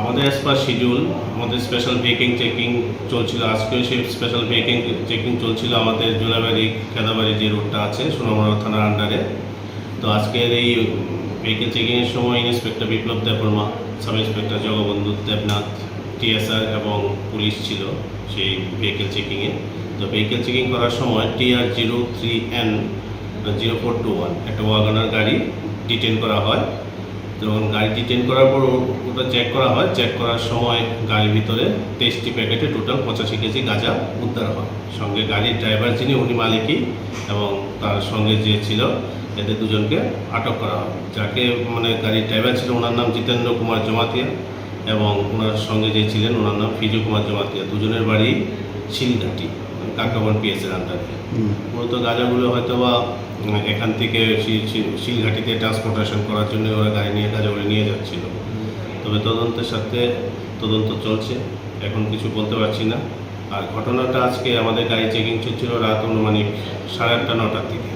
আমাদের as per schedule আমাদের special vehicle checking চলছিল। আজকেও সেই স্পেশাল ভেকিং চেকিং চলছিল আমাদের জোলাবাড়ি, খেদাবাড়ি যে রোডটা আছে, সোনামুড়া থানার আন্ডারে তো আজকের এই ভেহিকেল চেকিংয়ের সময় inspector Biplab Debbarma sub inspector Jagabandhu Debnath TSR এবং পুলিশ ছিল সেই ভেহিকেল চেকিংয়ে তো ভেহিকেল চেকিং করার সময় TR zero three N zero four two one একটা ওয়াগনার গাড়ি ডিটেন করা হয়। যখন গাড়িটি ডিটেন করার পর ওটা চেক করা হয়। চেক করার সময় গাড়ির ভিতরে তেইশটি প্যাকেটে টোটাল পঁচাশি কেজি গাঁজা উদ্ধার হয়। সঙ্গে গাড়ির ড্রাইভার যিনি, উনি মালিকই এবং তার সঙ্গে যে ছিল, এদের দুজনকে আটক করা হয়। যাকে মানে গাড়ির ড্রাইভার ছিল, ওনার নাম জিতেন্দ্র কুমার জমাতিয়া এবং ওনার সঙ্গে যে ছিলেন, ওনার নাম ফিজু কুমার জমাতিয়া। দুজনের বাড়ি শিলঘাটি। কাকাবন পিএসের আন্ডারে মূলত গাঁজাগুলো হয়তো বা এখান থেকে শিলঘাটিতে ট্রান্সপোর্টেশন করার জন্য ওরা গাড়ি নিয়ে গাঁজাগুলো নিয়ে যাচ্ছিল। তবে তদন্তের সাথে তদন্ত চলছে এখন কিছু বলতে পারছি না। আর ঘটনাটা আজকে আমাদের গাড়ি চেকিং চলছিল রাত অনুমানিক সাড়ে আটটা নটার দিকে।